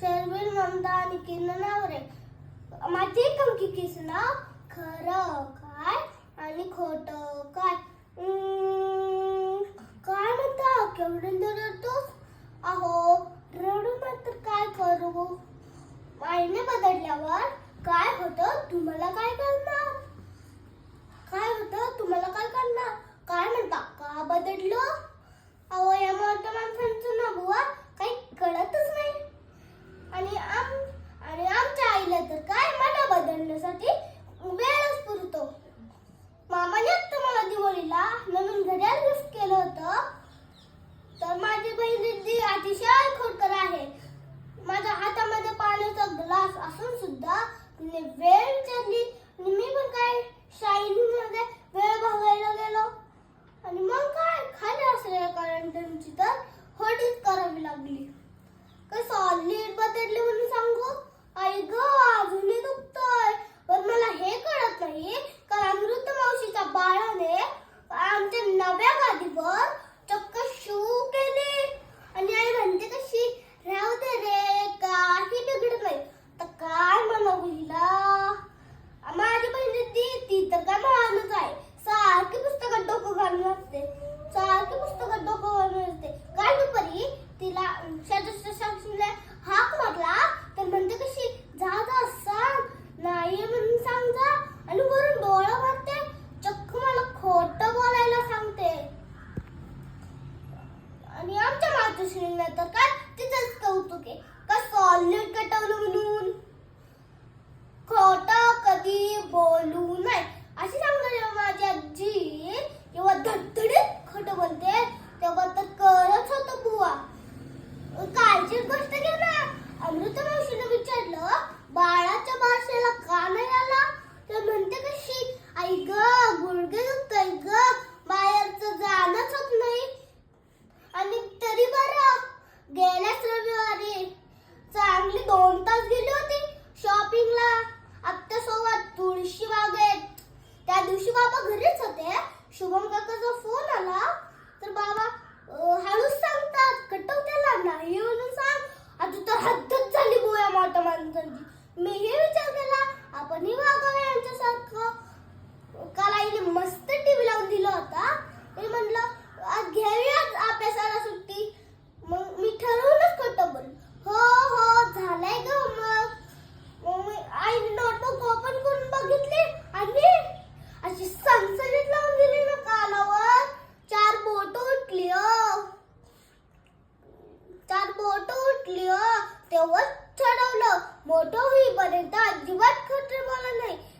शर्वीर ममता आणि किरण नवरे. माझी कमकी किसना खरं काय आणि खोट काय? काय म्हणता? केवढं रडतोस? अहो रडू मात्र काय करू? आईने बदलल्यावर काय होतं? तुम्हाला काय करणार? काय होतं? तुम्हाला काय करणार? अतिशय खोडकर आहे. माझ्या हातामध्ये पाण्याचा ग्लास असून सुद्धा वेळ चालली मी पण काय शाईनी मध्ये वेळ बघायला गेलो. आणि मग काय? खाली असलेल्या करंटची तर होटीच करावी लागली. कसं सॉलिडबद्दल दिवशी बाबा घरीच होते. शुभम जो फोन आला. तर बाबा हळूच सांगतात. बोट उठली तेव्हाच ठरवलं. मोठं होईपर्यंत अजिबात खटर मला नाही.